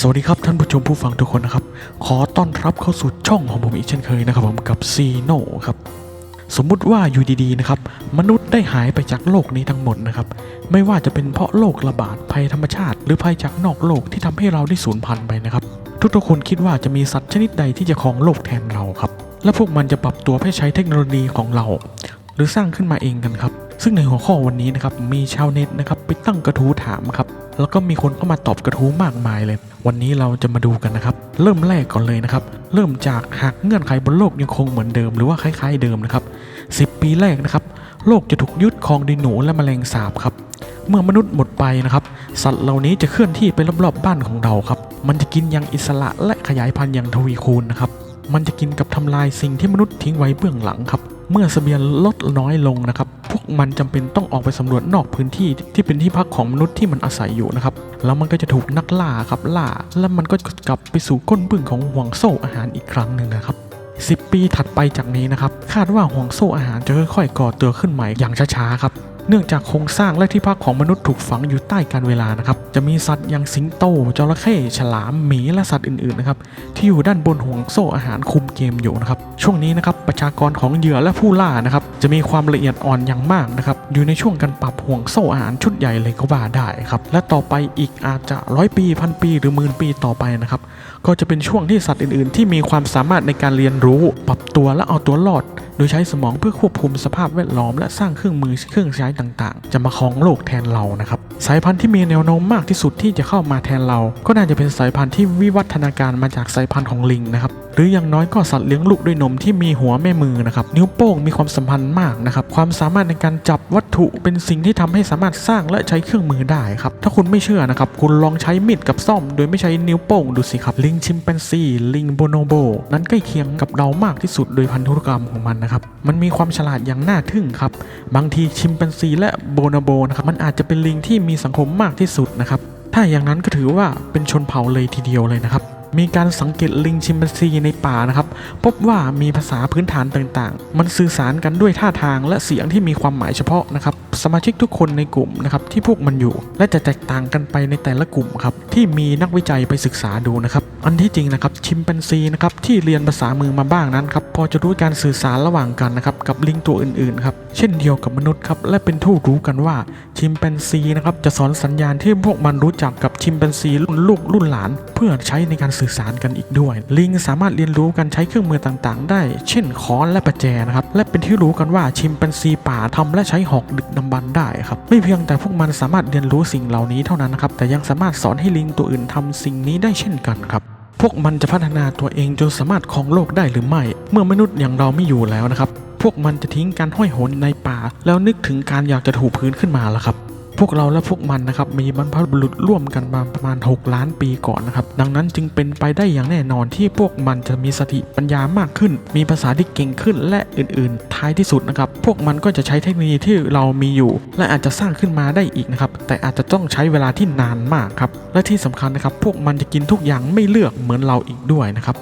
สวัสดีครับท่านผู้ชมผู้ฟังทุกคนนะครับ ขอต้อนรับเข้าสู่ช่องของผมอีกเช่นเคยนะครับผมกับซีโนครับสมมุติว่าอยู่ดีๆนะครับมนุษย์ได้หายไปจากโลกนี้ทั้งหมดนะครับไม่ว่าจะเป็นเพราะโรคระบาดภัยธรรมชาติ หรือภัยจากนอกโลกที่ทำให้เราได้สูญพันธุ์ไปนะครับทุกๆคนคิดว่าจะมีสัตว์ชนิดใดที่จะครองโลกแทนเราครับและพวกมันจะปรับตัวเพื่อใช้เทคโนโลยีของเรา หรือสร้างขึ้นมาเองกันครับซึ่งในหัวข้อวันนี้นะครับมีชาวเน็ตนะครับ ตั้งกระทู้ถามครับ แล้วก็มีคนเข้ามาตอบกระทู้มากมายเลย วันนี้เราจะมาดูกันนะครับ เริ่มแรกก่อนเลยนะครับ เริ่มจากหากเงื่อนไขบนโลกยังคงเหมือนเดิมหรือว่าคล้ายๆเดิมนะครับ10 ปีแรกนะครับ โลกจะถูกยึดครองโดยหนูและแมลงสาบครับเมื่อมนุษย์หมดไปนะครับ สัตว์เหล่านี้จะเคลื่อนที่ไปรอบๆบ้านของเราครับ มันจะกินอย่างอิสระและขยายพันธุ์อย่างทวีคูณนะครับ มันจะกินกับทำลายสิ่งที่มนุษย์ทิ้งไว้เบื้องหลังครับ เมื่อสเสบียงลดน้อยลงนะครับ พวกมันจำเป็นต้องออกไปสำรวจนอกพื้นที่ที่เป็นที่พักของมนุษย์ที่มันอาศัยอยู่นะครับ แล้วมันก็จะถูกนักล่าครับล่า แล้วมันก็กลับไปสู่ก้นบึ้งของห่วงโซ่อาหารอีกครั้งหนึ่งนะครับ10 ปีถัดไปจากนี้นะครับ คาดว่าห่วงโซ่อาหารจะค่อยๆก่อตัวขึ้นใหม่อย่างช้าๆครับ เนื่องจากโครงสร้างและที่พักของมนุษย์ถูกฝังอยู่ใต้การเวลานะครับ จะมีสัตว์อย่างสิงโต จระเข้ ฉลาม หมี และสัตว์อื่นๆนะครับ ที่อยู่ด้านบนห่วงโซ่อาหารคุมเกมอยู่นะครับ ช่วงนี้นะครับ ประชากรของเหยื่อและผู้ล่านะครับ จะมีความละเอียดอ่อนอย่างมากนะครับ อยู่ในช่วงการปรับห่วงโซ่อาหารชุดใหญ่เลยก็ว่าได้ครับ และต่อไปอีกอาจจะร้อยปีพันปี หรือหมื่นปีต่อไปนะครับ ก็จะเป็นช่วงที่สัตว์อื่นๆ ที่มีความสามารถในการเรียนรู้ ปรับตัวและเอาตัวรอด โดยใช้สมองเพื่อควบคุมสภาพแวดล้อม และสร้างเครื่องมือเครื่องใช้ต่างๆ จะมาครองโลกแทนเรานะครับสายพันธุ์ที่มีแนวโน้มมากที่สุดที่จะเข้ามาแทนเรา ก็น่าจะเป็นสายพันธุ์ที่วิวัฒนาการมาจากสายพันธุ์ของลิงนะครับ หรืออย่างน้อยก็สัตว์เลี้ยงลูกด้วยนมที่มีหัวแม่มือนะครับนิ้วโป้งมีความสัมพันธ์มากนะครับความสามารถในการจับวัตถุเป็นสิ่งที่ทำให้สามารถสร้างและใช้เครื่องมือได้ครับถ้าคุณไม่เชื่อนะครับคุณลองใช้มีดกับซ่อม โดยไม่ใช้นิ้วโป้งดูสิครับลิงชิมแปนซีลิงโบโนโบนั้นใกล้เคียงกับเรามากที่สุดโดยพันธุกรรมของมันนะครับมันมีความฉลาดอย่างน่าทึ่งครับบางทีชิมแปนซีและโบโนโบนะครับมันอาจจะเป็นลิงที่มีสังคมมากที่สุดนะครับถ้าอย่างนั้นก็ถือว่าเป็นชนเผ่าเลยทีเดียวเลยนะครับ มีการสังเกตลิงชิมแปนซีในป่านะครับ พบว่ามีภาษาพื้นฐานต่างๆ มันสื่อสารกันด้วยท่าทางและเสียงที่มีความหมายเฉพาะนะครับ สมาชิกทุกคนในกลุ่มนะครับที่พวกมันอยู่ และจะแตกต่างกันไปในแต่ละกลุ่มครับที่มีนักวิจัยไปศึกษาดูนะครับอันที่จริงนะครับชิมแปนซีนะครับที่เรียนภาษามือมาบ้างนั้นครับพอจะรู้การสื่อสารระหว่างกันนะครับกับลิงตัวอื่นๆครับเช่นเดียวกับมนุษย์ครับและเป็นทู่รู้กันว่าชิมแปนซีนะครับจะสอนสัญญาณที่พวกมันรู้จักกับชิมแปนซีรุ่นลูกรุ่นหลาน เพื่อใช้ในการสื่อสารกันอีกด้วย ลิงสามารถเรียนรู้การใช้เครื่องมือต่างๆ ได้ เช่นค้อนและประแจนะครับและเป็นที่รู้กันว่าชิมแปนซีป่าทำและใช้หอกดึกดำบรรพ์ได้ครับ ไม่เพียงแต่พวกมันสามารถเรียนรู้สิ่งเหล่านี้เท่านั้นนะครับ แต่ยังสามารถสอนให้ลิงตัวอื่นทำสิ่งนี้ได้เช่นกันครับพวกมันจะพัฒนาตัวเองจนสามารถครองโลกได้หรือไม่ เมื่อมนุษย์อย่างเราไม่อยู่แล้วนะครับ พวกมันจะทิ้งการห้อยโหนในป่า แล้วนึกถึงการอยากจะถูพื้นขึ้นมาละครับ พวกเราและพวกมันนะครับมีบรรพบุรุษร่วมกันมาประมาณ 6 ล้านปีก่อนนะครับดังนั้นจึงเป็นไปได้อย่างแน่นอนที่พวกมันจะมีสติปัญญามากขึ้น มีภาษาที่เก่งขึ้นและอื่น ๆ ท้ายที่สุดนะครับพวกมันก็จะใช้เทคโนโลยีที่เรามีอยู่ และอาจจะสร้างขึ้นมาได้อีกนะครับแต่อาจจะต้องใช้เวลาที่นานมากครับและที่สำคัญนะครับพวกมันจะกินทุกอย่างไม่เลือกเหมือนเราอีกด้วยนะครับ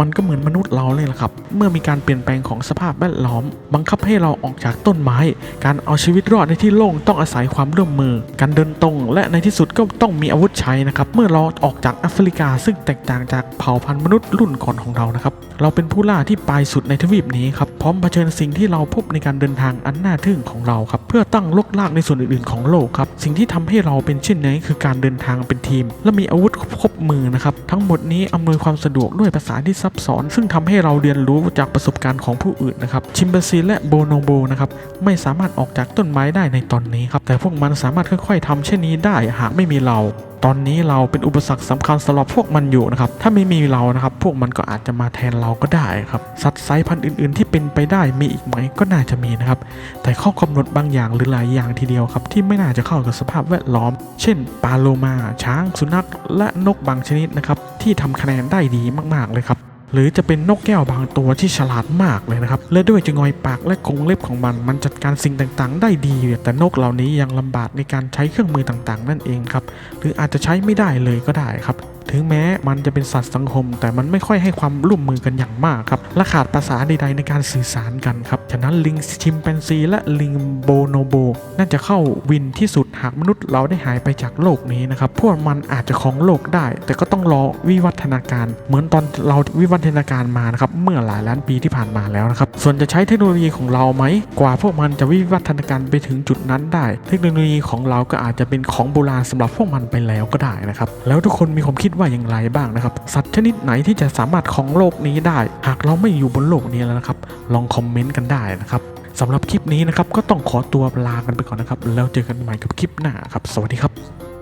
มันก็เหมือนมนุษย์เราเลยละครับ เมื่อมีการเปลี่ยนแปลงของสภาพแวดล้อม บังคับให้เราออกจากต้นไม้ การเอาชีวิตรอดในที่โล่งต้องอาศัยความร่วมมือ การเดินตรง และในที่สุดก็ต้องมีอาวุธใช้นะครับ เมื่อเราออกจากแอฟริกา ซึ่งแตกต่างจากเผ่าพันธุ์มนุษย์รุ่นก่อนของเรานะครับ เราเป็นผู้ล่าที่ปลายสุดในทวีปนี้ครับ พร้อมเผชิญสิ่งที่เราพบในการเดินทางอันน่าทึ่งของเราครับ เพื่อตั้งลกลากในส่วนอื่นๆ ของโลกครับ สิ่งที่ทำให้เราเป็นเช่นนี้คือการเดินทางเป็นทีม และมีอาวุธครบมือนะครับ ทั้งหมดนี้อำนวยความสะดวกด้วยภาษาที่ซับซ้อน ซึ่งทำให้เราเรียนรู้จากประสบการณ์ของผู้อื่นนะครับชิมเปนซีและโบโนโบนะครับไม่สามารถออกจากต้นไม้ได้ในตอนนี้ครับแต่พวกมันสามารถค่อย ๆทำเช่นนี้ได้หากไม่มีเราตอนนี้เราเป็นอุปสรรคสำคัญสำหรับพวกมันอยู่นะครับ ถ้าไม่มีเรานะครับ พวกมันก็อาจจะมาแทนเราก็ได้ครับ สัตว์สายพันธุ์อื่นๆ ที่เป็นไปได้มีอีกไหมก็น่าจะมีนะครับ แต่ข้อกำหนดบางอย่างหรือหลายอย่างทีเดียวครับ ที่ไม่น่าจะเข้ากับสภาพแวดล้อม เช่น ปลาโลมา ช้าง สุนัข และนกบางชนิดนะครับ ที่ทำคะแนนได้ดีมากๆเลยครับ หรือจะเป็นนกแก้วบางตัวที่ฉลาดมากเลยนะครับ และด้วยจะงอยปากและกรงเล็บของมัน มันจัดการสิ่งต่างๆ ได้ดี แต่นกเหล่านี้ยังลำบากในการใช้เครื่องมือต่างๆ นั่นเองครับ หรืออาจจะใช้ไม่ได้เลยก็ได้ครับถึงแม้มันจะเป็นสัตว์สังคม แต่มันไม่ค่อยให้ความร่วมมือกันอย่างมากครับและขาดภาษาใดๆในการสื่อสารกันครับฉะนั้นลิงชิมแปนซีและลิงโบโนโบน่าจะเข้าวินที่สุดหากมนุษย์เราได้หายไปจากโลกนี้นะครับพวกมันอาจจะครองโลกได้ แต่ก็ต้องรอวิวัฒนาการ เหมือนตอนเราวิวัฒนาการมานะครับเมื่อหลายล้านปีที่ผ่านมาแล้วนะครับส่วนจะใช้เทคโนโลยีของเราไหมกว่าพวกมันจะวิวัฒนาการไปถึงจุดนั้นได้ เทคโนโลยีของเราก็อาจจะเป็นของโบราณสำหรับพวกมันไปแล้วก็ได้นะครับแล้วทุกคนมีความคิดว่าอย่างไรบ้างนะครับ สัตว์ชนิดไหนที่จะสามารถของโลกนี้ได้ หากเราไม่อยู่บนโลกนี้แล้วนะครับ ลองคอมเมนต์กันได้นะครับสำหรับคลิปนี้นะครับก็ต้องขอตัวลากันไปก่อนนะครับ แล้วเจอกันใหม่กับคลิปหน้าครับ สวัสดีครับ